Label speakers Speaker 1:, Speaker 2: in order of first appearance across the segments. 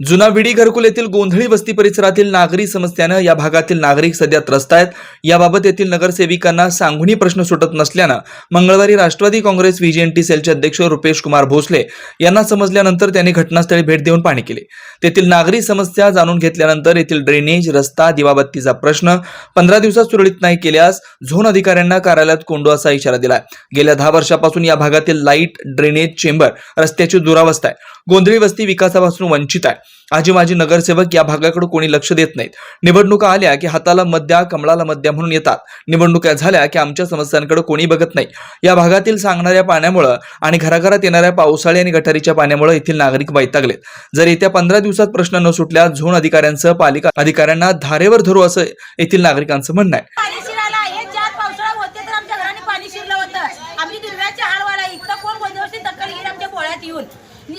Speaker 1: जुना विडी घरकुल येथील गोंधळी वस्ती परिसरातील नागरी समस्यानं या भागातील नागरिक सध्या त्रस्त आहेत. याबाबत येथील नगरसेविकांना सांगूनही प्रश्न सुटत नसल्यानं मंगळवारी राष्ट्रवादी काँग्रेस व्हीजीएनटी सेलचे अध्यक्ष रुपेश कुमार भोसले यांना समजल्यानंतर त्यांनी घटनास्थळी भेट देऊन पाहणी केली. तेथील नागरी समस्या जाणून घेतल्यानंतर येथील ड्रेनेज रस्ता दिवाबत्तीचा प्रश्न पंधरा दिवसात सुरळीत नाही केल्यास झोन अधिकाऱ्यांना कार्यालयात कोंडू असा इशारा दिलाय. गेल्या दहा वर्षापासून या भागातील लाइट ड्रेनेज चेंबर रस्त्याची दुरावस्था आहे. गोंधळी वस्ती विकासापासून वंचित आहे. आजी माजी नगरसेवक या भागाकडे कोणी लक्ष देत नाहीत. निवडणुका आल्या की हाताला मध्या कमळाला मध्या म्हणून येतात. निवडणुका झाल्या की आमच्या समस्यांकडे कोणी बघत नाही. या भागातील सांगणाऱ्या पाण्यामुळं आणि घराघरात येणाऱ्या पावसाळी आणि गटारीच्या पाण्यामुळे येथील नागरिक वैतागलेत. जर येत्या पंधरा दिवसात प्रश्न न सुटल्यास झोन अधिकाऱ्यांसह पालिका अधिकाऱ्यांना धारेवर धरू असं येथील नागरिकांचं म्हणणं आहे
Speaker 2: पाणी शिरायला हे चार पावसाळा होते तर आमच्या घराने पाणी शिरलं होतं आमची दुर्व्याचे हाल व्हायला इतकं कोण गोंधळची दखल घेईल आमच्या पोळ्यात येऊन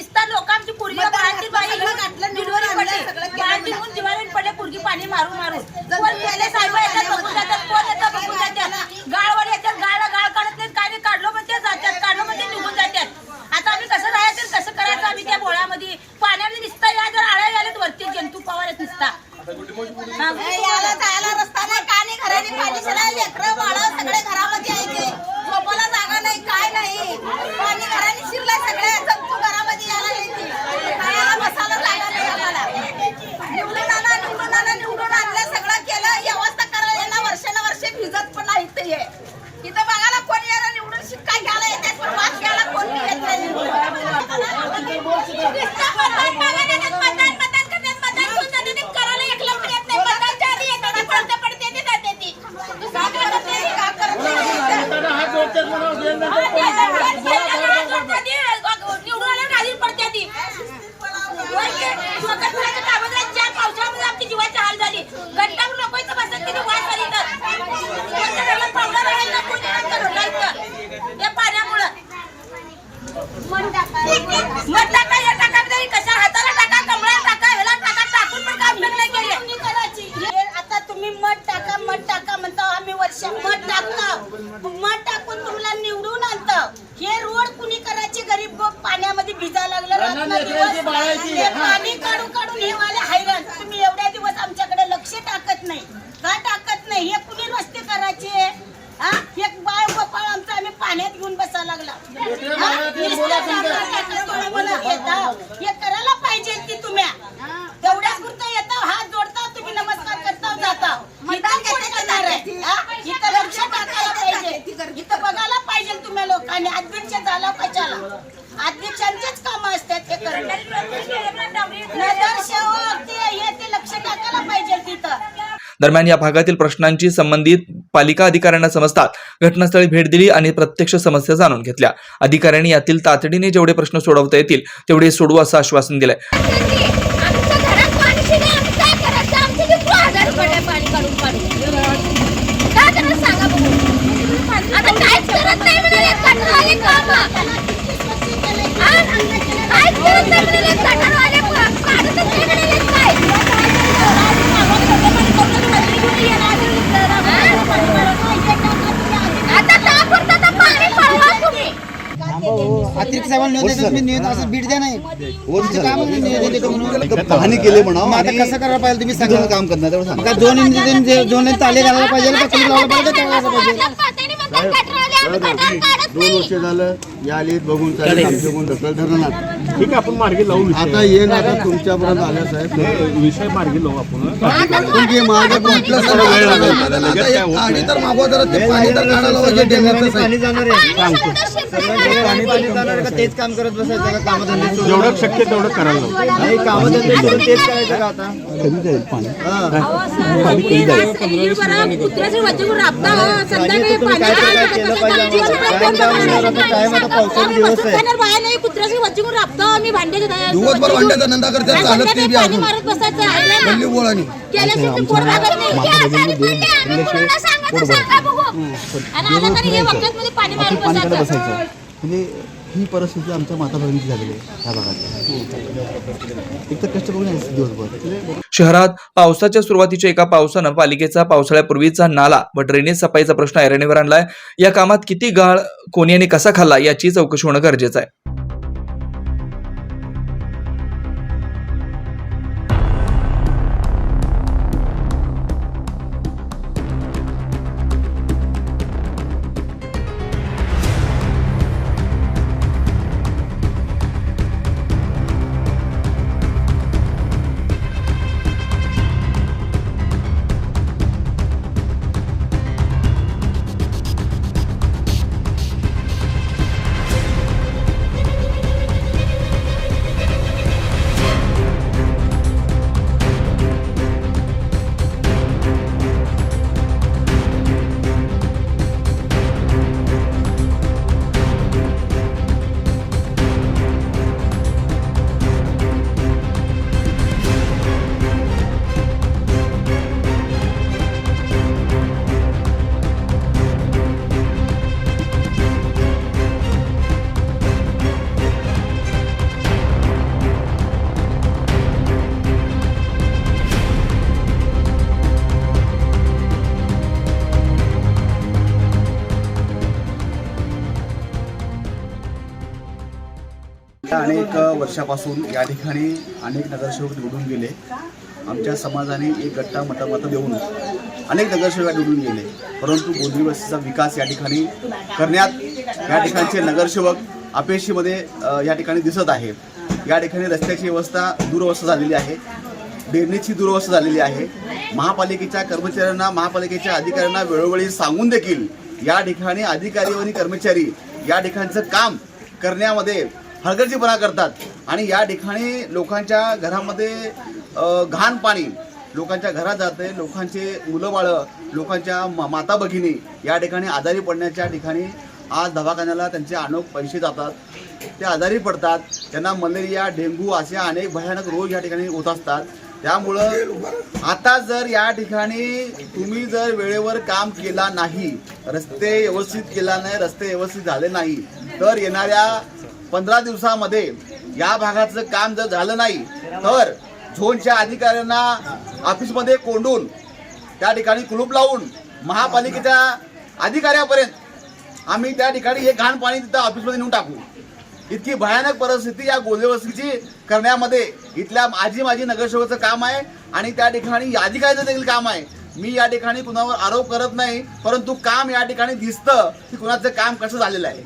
Speaker 2: निस्ता लोक आमची पोरगी बाई डिलिव्हरी पडली. पोरगी पाणी मारून मारून. कोण गेले साहेब येतात बघून जातात कोण येतात बघून जातात. गाळवर येतात गाळला गाळ काढत नाहीत काय नाही काढलो म्हणजे जातात काढलो म्हणजे निघून जातात. आता आम्ही कसं राहायचं कसं करायचं आम्ही त्या पोळ्यामध्ये पाण्याने निसता या जर आळ्या गेलेत वरती जंतू पवार आहेत निसता.
Speaker 3: रस्ता भिजायला लागलं
Speaker 1: दरम्यान या भागातील प्रश्नांची संबंधित पालिका अधिकाऱ्यांना समजतात. घटनास्थळी भेट दिली आणि प्रत्यक्ष समस्या जाणून घेतल्या. अधिकाऱ्यांनी यातील तातडीने जेवढे प्रश्न सोडवता येतील तेवढे सोडवू असं आश्वासन दिलंय.
Speaker 4: अतिरिक्त साहेबांना निवेदन देतो, मी निवेदन असं बीट द्या नाही. तुमचं काम आहे निवेदन देतो म्हणून
Speaker 5: पाहणी केली म्हणा.
Speaker 4: आता कसं करायला पाहिजे तुम्ही सांगा.
Speaker 5: काम करणार तेवढं सांगा.
Speaker 4: दोन इंजिन दोन ताले घालायला पाहिजे का कुणी का पाहिजे.
Speaker 5: दोन. वर्ष झालं या आलीत बघून चालेल. आमचे कोण ढकल धरणार
Speaker 6: ठीक आहे आपण मार्गी लावू विषय.
Speaker 5: आता ये ना आता तुमच्यापर्यंत आल्या साहेब.
Speaker 6: हे विषय मार्गी लावू आपण.
Speaker 5: तुमची मागे कुठलं सगळं वेळ लागेल.
Speaker 6: लगेच काय होत नाही.
Speaker 5: तर मागवा जरा ते पाणी तर काढायला पाहिजे डेंगरचं साहेब.
Speaker 4: पाणी जाणार आहे. सगळं पाणी पाणी जाणार आहे. का तेच काम करत बसायचं. का कामधंदे?
Speaker 6: जेवढं शक्य तेवढं करायला लावू.
Speaker 4: नाही कामधंदे तेच करायचं का आता? पाणी. तर काय केलं पाहिजे आम्हाला. काय काम करणार आता? काय आता पावसाचे दिवस आहे.
Speaker 2: आम्ही
Speaker 7: दिवसभर भांड्याचा धंदा करतात, चालत नाही बी अजून.
Speaker 2: हे आम्ही सांगा बघू. आणि पाणी मारत बसायचं.
Speaker 4: म्हणजे ही परिस्थिती आमच्या माता भगिनीची झालेली आहे ह्या भागात एक तर कष्ट करून यायचं दिवसभर.
Speaker 1: शहरात पावसाच्या सुरुवातीच्या एका पावसानं पालिकेचा पावसाळ्यापूर्वीचा नाला व ड्रेनेज सफाईचा प्रश्न ऐरणीवर आणलाय. या कामात किती गाळ कोणी आणि कसा खाल्ला याची चौकशी होणं गरजेचं आहे.
Speaker 8: अनेक वर्षापासून या ठिकाणी अनेक नगरसेवक निवडून गेले. आमच्या समाजाने एक गट्टा मतामत देऊन अनेक नगरसेवक निवडून गेले. परंतु गोंधळी वस्तीचा विकास या ठिकाणी करण्यात या ठिकाणचे नगरसेवक अपेक्षेमध्ये या ठिकाणी दिसत आहे. या ठिकाणी रस्त्याची व्यवस्था दुरवस्था झालेली आहे. डेरणीची दुरवस्था झालेली आहे. महापालिकेच्या कर्मचाऱ्यांना महापालिकेच्या अधिकाऱ्यांना वेळोवेळी सांगून देखील या ठिकाणी अधिकारी आणि कर्मचारी या ठिकाणचं काम करण्यामध्ये हलगर्जीपणा करतात. आणि या ठिकाणी लोकांच्या घरामध्ये घाण पाणी लोकांच्या घरात जाते लोकांचे मुलं बाळं लोकांच्या मा- माता भगिनी या ठिकाणी आजारी पडण्याच्या ठिकाणी आज दवाखान्याला त्यांचे अनोख पैसे जातात. ते आजारी पडतात. त्यांना मलेरिया डेंग्यू असे अनेक भयानक रोग या ठिकाणी होत असतात. त्यामुळं आता जर या ठिकाणी तुम्ही जर वेळेवर काम केला नाही रस्ते व्यवस्थित केला नाही रस्ते व्यवस्थित झाले नाही तर येणाऱ्या पंधरा दिवसामध्ये या भागाचं काम जर झालं नाही तर झोनच्या अधिकाऱ्यांना ऑफिसमध्ये कोंडून त्या ठिकाणी कुलूप लावून महापालिकेच्या अधिकाऱ्यापर्यंत आम्ही त्या ठिकाणी हे घाण पाणी तिथं ऑफिसमध्ये नेऊन टाकू. इतकी भयानक परिस्थिती या गोलेवस्तीची करण्यामध्ये इथल्या माझी माझी नगरसेवकाचं काम आहे आणि त्या ठिकाणी अधिकाऱ्याचं देखील काम आहे. मी या ठिकाणी कुणावर आरोप करत नाही परंतु काम या ठिकाणी दिसतं की कुणाचं काम कसं झालेलं आहे.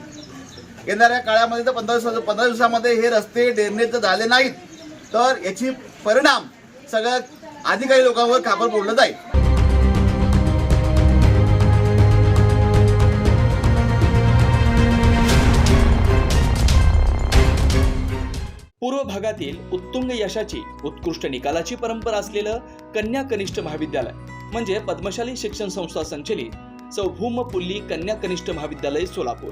Speaker 8: येणाऱ्या काळामध्ये तर पंधरा दिवसा पंधरा दिवसामध्ये हे रस्ते ड्रेनेज झाले नाहीत. तर याची परिणाम सगळ्या अधिकारी लोकांवर खापर फोडलं जाईल.
Speaker 1: पूर्व भागातील उत्तुंग यशाची उत्कृष्ट निकालाची परंपरा असलेलं कन्या कनिष्ठ महाविद्यालय म्हणजे पद्मशाली शिक्षण संस्था संचलित सौभूम पुल्ली कन्या कनिष्ठ महाविद्यालय सोलापूर.